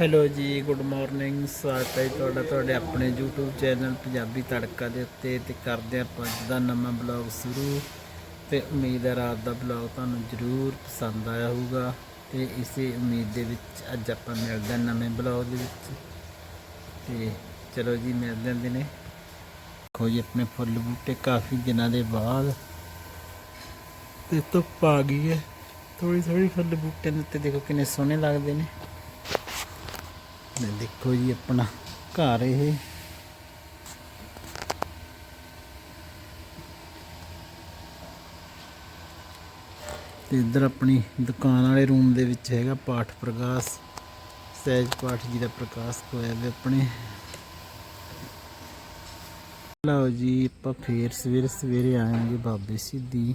Hello ਜੀ good morning ਸਵਾਗਤ ਹੈ ਤੁਹਾਡਾ, ਤੁਹਾਡੇ ਆਪਣੇ YouTube ਚੈਨਲ ਪੰਜਾਬੀ ਤੜਕਾ ਦੇ ਉੱਤੇ ਤੇ ਕਰਦੇ ਆਪਾਂ ਅੱਜ ਦਾ ਨਵਾਂ ਬਲੌਗ ਸ਼ੁਰੂ। ਤੇ ਉਮੀਦ ਹੈ ਰਾਤ ਦਾ ਬਲੌਗ ਤੁਹਾਨੂੰ ਜ਼ਰੂਰ ਪਸੰਦ ਆਇਆ ਹੋਊਗਾ। ਤੇ ਇਸੇ ਉਮੀਦ ਦੇ ਵਿੱਚ ਅੱਜ ਆਪਾਂ ਮਿਲਦੇ ਹਾਂ ਨਵੇਂ ਬਲੌਗ ਦੇ ਵਿੱਚ। ਤੇ ਚਲੋ ਜੀ, ਮਿਲਦੇ ਹਾਂ ਦਿਨੇ। ਦੇਖੋ ਜੀ, ਆਪਣੇ ਫੁੱਲ ਬੂਟੇ ਕਾਫੀ ਦਿਨਾਂ ਦੇ ਬਾਅਦ। ਤੇ ਧੁੱਪ ਆ ਗਈ ਹੈ। ਥੋੜੀ ਥੋੜੀ ਫੁੱਲ ਬੂਟੇ ਦੇ ਉੱਤੇ ਦੇਖੋ ਕਿੰਨੇ ਸੋਹਣੇ ਲੱਗਦੇ ਨੇ। ਦੇਖੋ ਜੀ ਆਪਣਾ ਘਰ ਇਹ। ਤੇ ਇੱਧਰ ਆਪਣੀ ਦੁਕਾਨ ਵਾਲੇ ਰੂਮ ਦੇ ਵਿੱਚ ਹੈਗਾ ਪਾਠ ਪ੍ਰਕਾਸ਼। ਸਹਿਜ ਪਾਠ ਜੀ ਦਾ ਪ੍ਰਕਾਸ਼ ਹੋਇਆ ਵੇ ਆਪਣੇ। ਲਓ ਜੀ, ਆਪਾਂ ਫੇਰ ਸਵੇਰੇ ਸਵੇਰੇ ਆਵਾਂਗੇ ਬਾਬੇ ਸਿੱਧੀ।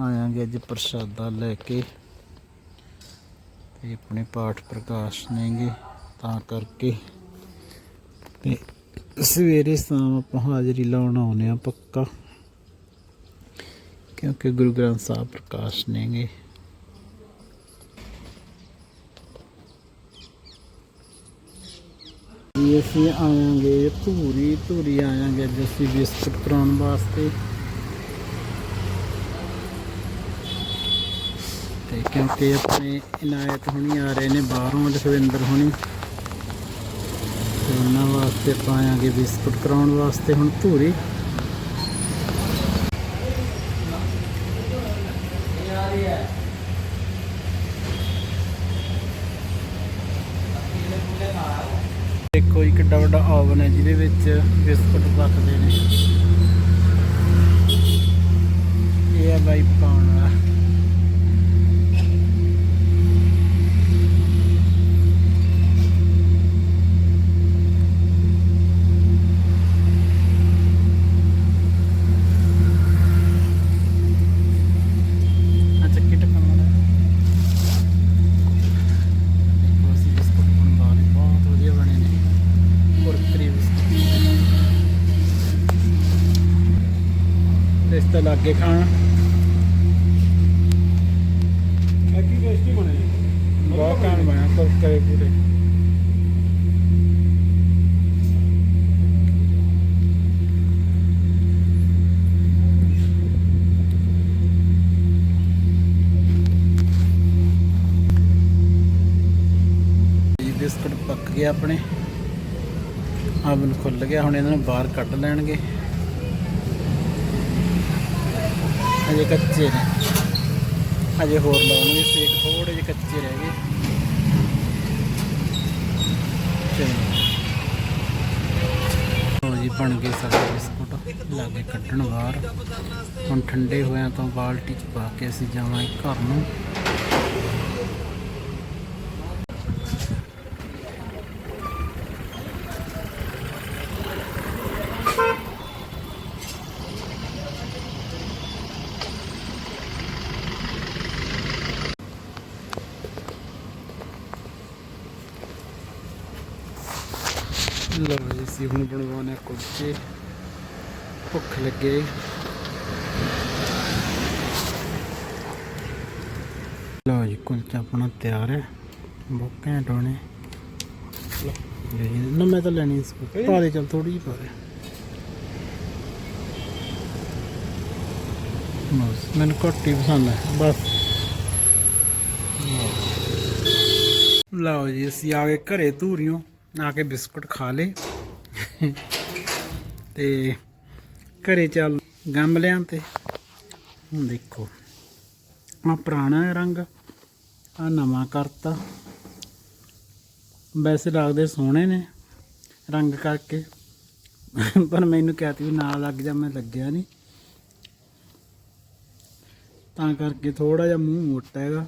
ਆਵਾਂਗੇ ਅੱਜ ਪ੍ਰਸ਼ਾਦਾ ਲੈ ਕੇ। ਤੇ ਆਪਣੇ ਪਾਠ ਪ੍ਰਕਾਸ਼ ਨੇਗੇ। ਤਾਂ ਕਰਕੇ ਤੇ ਸਵੇਰੇ ਸ਼ਾਮ ਆਪਾਂ ਹਾਜ਼ਰੀ ਲਾਉਣ ਆਉਨੇ ਆ ਪੱਕਾ, ਕਿਉਂਕਿ ਗੁਰੂ ਗ੍ਰੰਥ ਸਾਹਿਬ ਪ੍ਰਕਾਸ਼ ਨੇਗੇ। ਜੀ ਅਸੀਂ ਆਵਾਂਗੇ, ਧੂਰੀ ਧੂਰੀ ਆਵਾਂਗੇ ਅੱਜ ਅਸੀਂ ਬਿਸਕੁਟ ਕਰਾਉਣ ਵਾਸਤੇ। ਤੇ ਕਿਉਂਕਿ ਆਪਣੇ ਇਨਾਇਤ ਹੁਣੀ ਆ ਰਹੇ ਨੇ, ਬਾਹਰੋਂ ਲਖਵਿੰਦਰ ਹੁਣੀ। ਤੇ ਉਹਨਾਂ ਵਾਸਤੇ ਪਾਵਾਂਗੇ ਬਿਸਕੁਟ ਕਰਾਉਣ ਵਾਸਤੇ ਹੁਣ ਧੂਰੀ। ਦੇਖੋ ਇੱਕ ਕਿੱਡਾ ਵੱਡਾ ਓਵਨ ਹੈ ਜਿਹਦੇ ਵਿੱਚ ਬਿਸਕੁਟ ਰੱਖਦੇ ਨੇ। ਇਹ ਹੈ ਬਾਈ ਪਾਉਣ ਵਾਲਾ ਅੱਛਾ ਕਿਟ ਪਾਉਣਾ ਦੇਖੋ ਅਸੀਂ ਬਿਸਕੁਟ ਬਣਵਾ ਲਏ ਬਹੁਤ ਵਧੀਆ ਬਣੇ ਨੇ ਕੁਰਕਰੀ ਬਿਸਕੁਟ ਇਸ ਤੋਂ ਲੱਗੇ ਖਾਣ। ਐਕੀ ਟੇਸਟੀ ਬਣੇ। ਬਹੁਤ ਕਾਣ ਬਣਿਆ ਕੁਰਕਰੇ ਪੂਰੇ। ਬਿਸਕੁਟ ਪੱਕ ਗਏ ਆਪਣੇ। ਆਵਨ ਖੁੱਲ ਗਿਆ ਹੁਣ ਇਹਨਾਂ ਨੂੰ ਬਾਹਰ ਕੱਢ ਲੈਣਗੇ। ਅਜੇ ਕੱਚੇ ਨੇ। ਅਜੇ ਹੋਰ ਲਾਉਣਗੇ, ਸੇਕ ਥੋੜੇ ਜਿਹੇ ਕੱਚੇ ਰਹਿ ਗਏ। ਚਲੋ। ਲਓ ਜੀ, ਬਣ ਗਏ ਸਾਡੇ ਬਿਸਕੁਟ। ਲਾਗੇ ਕੱਢਣ ਬਾਹਰ ਹੁਣ ਠੰਡੇ ਹੋਇਆਂ ਤੋਂ ਬਾਲਟੀ ਚ ਪਾ ਕੇ ਅਸੀਂ ਜਾਵਾਂਗੇ ਘਰ ਨੂੰ। ਲਓ ਜੀ ਅਸੀਂ ਹੁਣ ਬਣਵਾਉਣੇ ਕੁਲਚੇ। ਭੁੱਖ ਲੱਗੇ। ਲਓ ਜੀ ਕੁਲਚਾ ਆਪਣਾ ਤਿਆਰ ਹੈ। ਬਹੁਤ ਘੈਂਟ ਹੋਣੇ ਨਾ ਮੈਂ ਤਾਂ ਲੈਣੀ ਸੀ। ਪਾ ਦੇ ਚੱਲ ਥੋੜੀ ਜਿਹੀ ਪਾ ਦੇ। ਬਸ ਮੈਨੂੰ ਘੱਟ ਹੀ ਪਸੰਦ ਹੈ ਬਸ। ਲਓ ਜੀ ਅਸੀਂ ਆ ਗਏ ਘਰੇ ਧੂਰੀਓ। ਆ ਕੇ ਬਿਸਕੁਟ ਖਾ ਲੇ ਤੇ ਘਰੇ ਚੱਲ ਗੰਮਲਿਆਂ ਤੇ। ਹੁਣ ਦੇਖੋ ਆ ਪੁਰਾਣਾ ਰੰਗ ਆ ਨਵਾਂ ਕਰਤਾ। ਵੈਸੇ ਲੱਗਦੇ ਸੋਹਣੇ ਨੇ ਰੰਗ ਕਰਕੇ, ਪਰ ਮੈਨੂੰ ਕਿਹਾ ਤੀ ਵੀ ਨਾਲ ਲੱਗ ਜਾ, ਮੈਂ ਲੱਗਿਆ ਨਹੀਂ। ਤਾਂ ਕਰਕੇ ਥੋੜਾ ਜਿਹਾ ਮੂੰਹ ਮੋਟਾ ਹੈਗਾ।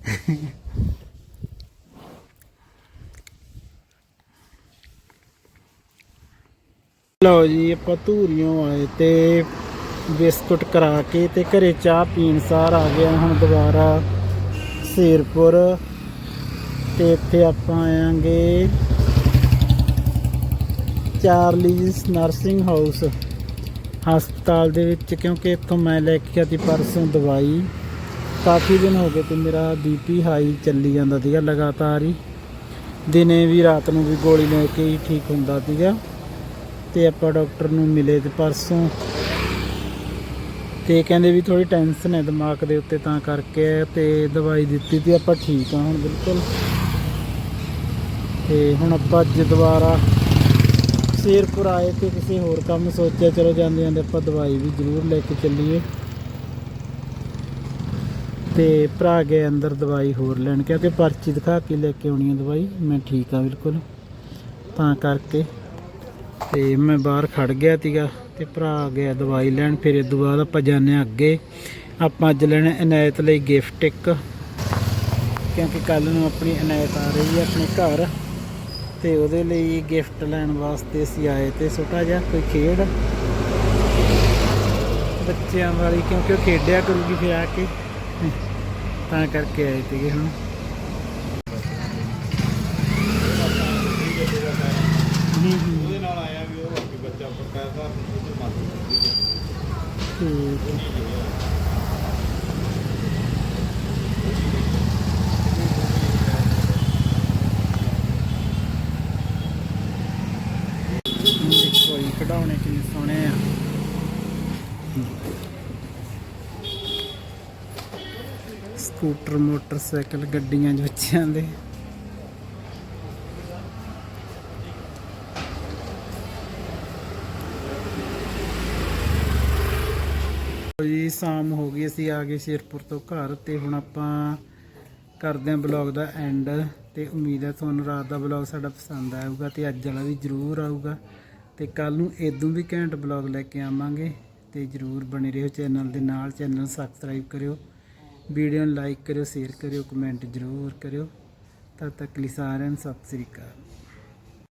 ਲਓ ਜੀ, ਆਪਾਂ ਧੂਰੀਆਂ ਆਏ ਤੇ ਬਿਸਕੁਟ ਕਰਾ ਕੇ ਤੇ ਘਰੇ ਚਾਹ ਪੀਣ ਸਾਰ ਆ ਗਿਆ ਹੁਣ ਦੁਬਾਰਾ ਸ਼ੇਰਪੁਰ ਤੇ ਇੱਥੇ ਆਪਾਂ ਆਵਾਂਗੇ ਚਾਰਲੀਜ਼ ਨਰਸਿੰਗ ਹਾਊਸ। ਹਸਪਤਾਲ ਦੇ ਵਿੱਚ ਕਿਉਂਕਿ ਇੱਥੋਂ ਮੈਂ ਲੈ ਕੇ ਆਤੀ ਪਰਸੋਂ ਦਵਾਈ। ਕਾਫੀ ਦਿਨ ਹੋ ਗਏ ਤੇ ਮੇਰਾ ਬੀਪੀ ਹਾਈ ਚੱਲੀ ਜਾਂਦਾ ਸੀਗਾ ਲਗਾਤਾਰ ਹੀ। ਦਿਨੇ ਵੀ, ਰਾਤ ਨੂੰ ਵੀ ਗੋਲੀ ਲੈ ਕੇ ਹੀ ਠੀਕ ਹੁੰਦਾ ਸੀਗਾ। ਤੇ ਆਪਾਂ ਡਾਕਟਰ ਨੂੰ ਮਿਲੇ ਤੇ ਪਰਸੋਂ। ਤੇ ਕਹਿੰਦੇ ਵੀ ਥੋੜੀ ਟੈਨਸ਼ਨ ਹੈ ਦਿਮਾਗ ਦੇ ਉੱਤੇ ਤਾਂ ਕਰਕੇ ਤੇ ਦਵਾਈ ਦਿੱਤੀ ਤੇ ਆਪਾਂ ਠੀਕ ਆ ਹੁਣ ਬਿਲਕੁਲ। ਤੇ ਹੁਣ ਆਪਾਂ ਅੱਜ ਦੁਬਾਰਾ ਸ਼ੇਰਪੁਰ ਆਏ ਤੇ ਕਿਸੇ ਹੋਰ ਕੰਮ ਸੋਚਿਆ ਚਲੋ ਜਾਂਦੇ ਜਾਂਦੇ ਆਪਾਂ ਦਵਾਈ ਵੀ ਜ਼ਰੂਰ ਲੈ ਕੇ ਚੱਲੀਏ। ਤੇ ਭਰਾ ਗਏ ਅੰਦਰ ਦਵਾਈ ਹੋਰ ਲੈਣ ਕਿਉਂਕਿ ਪਰਚੀ ਦਿਖਾ ਕੇ ਲੈ ਕੇ ਆਉਣੀ ਹੈ ਦਵਾਈ, ਮੈਂ ਠੀਕ ਆ ਬਿਲਕੁਲ। ਤਾਂ ਕਰਕੇ ਤੇ ਮੈਂ ਬਾਹਰ ਖੜ ਗਿਆ ਸੀਗਾ ਤੇ ਭਰਾ ਗਿਆ ਦਵਾਈ ਲੈਣ, ਫਿਰ ਇਹ ਤੋਂ ਬਾਅਦ ਆਪਾਂ ਜਾਂਦੇ ਹਾਂ ਅੱਗੇ। ਆਪਾਂ ਅੱਜ ਲੈਣਾ ਇਨਾਇਤ ਲਈ ਗਿਫਟ ਇੱਕ, ਕਿਉਂਕਿ ਕੱਲ ਨੂੰ ਆਪਣੀ ਇਨਾਇਤ ਆ ਰਹੀ ਹੈ ਆਪਣੇ ਘਰ। ਤੇ ਉਹਦੇ ਲਈ ਗਿਫਟ ਲੈਣ ਵਾਸਤੇ ਅਸੀਂ ਆਏ ਤੇ ਛੋਟਾ ਜਿਹਾ ਕੋਈ ਖੇਡ। ਬੱਚਿਆਂ ਵਾਲੀ ਕਿਉਂਕਿ ਉਹ ਖੇਡਿਆ ਕਰੂਗੀ ਫਿਰ ਆ ਕੇ। ਤਾਂ ਕਰਕੇ ਆਏ ਸੀਗੇ ਹੁਣ। ਉਹਦੇ ਨਾਲ ਆਇਆ ਵੀ ਉਹ ਅੱਗੇ ਬੱਚਾ ਪ੍ਰਕਾਰ ਦਾ ਉਹਦੇ ਮਨ ਠੀਕ ਹੈ। ਹੁਣ ਦੇਖੋ ਜੀ ਖਿਡੌਣੇ ਕਿੰਨੇ ਸੋਹਣੇ ਆ ਸਕੂਟਰ, ਮੋਟਰਸਾਈਕਲ, ਗੱਡੀਆਂ ਚ ਬੱਚਿਆਂ ਦੇ ਜੀ, ਸ਼ਾਮ ਹੋ ਗਈ, ਅਸੀਂ ਆ ਗਏ ਸ਼ੇਰਪੁਰ ਤੋਂ ਘਰ ਤੇ ਹੁਣ ਆਪਾਂ ਕਰਦੇ ਹਾਂ ਬਲੌਗ ਦਾ ਐਂਡ ਤੇ ਉਮੀਦ ਹੈ ਤੁਹਾਨੂੰ ਰਾਤ ਦਾ ਬਲੌਗ ਸਾਡਾ ਪਸੰਦ ਆਊਗਾ ਤੇ ਅੱਜ ਵਾਲਾ ਵੀ ਜ਼ਰੂਰ ਆਊਗਾ। ਤੇ ਕੱਲ ਨੂੰ ਇਦੋਂ ਵੀ ਘੈਂਟ ਬਲੌਗ ਲੈ ਕੇ ਆਵਾਂਗੇ ਤੇ ਜ਼ਰੂਰ ਬਣੇ ਰਹੋ ਚੈਨਲ ਦੇ ਨਾਲ, ਚੈਨਲ ਸਬਸਕ੍ਰਾਈਬ ਕਰਿਓ। ਵੀਡੀਓ ਨੂੰ ਲਾਈਕ ਕਰਿਓ ਸ਼ੇਅਰ ਕਰਿਓ ਕਮੈਂਟ ਜ਼ਰੂਰ ਕਰਿਓ। ਤਦ ਤੱਕ ਲਈ ਸਾਰਿਆਂ ਨੂੰ ਸਤਿ ਸ੍ਰੀ ਅਕਾਲ।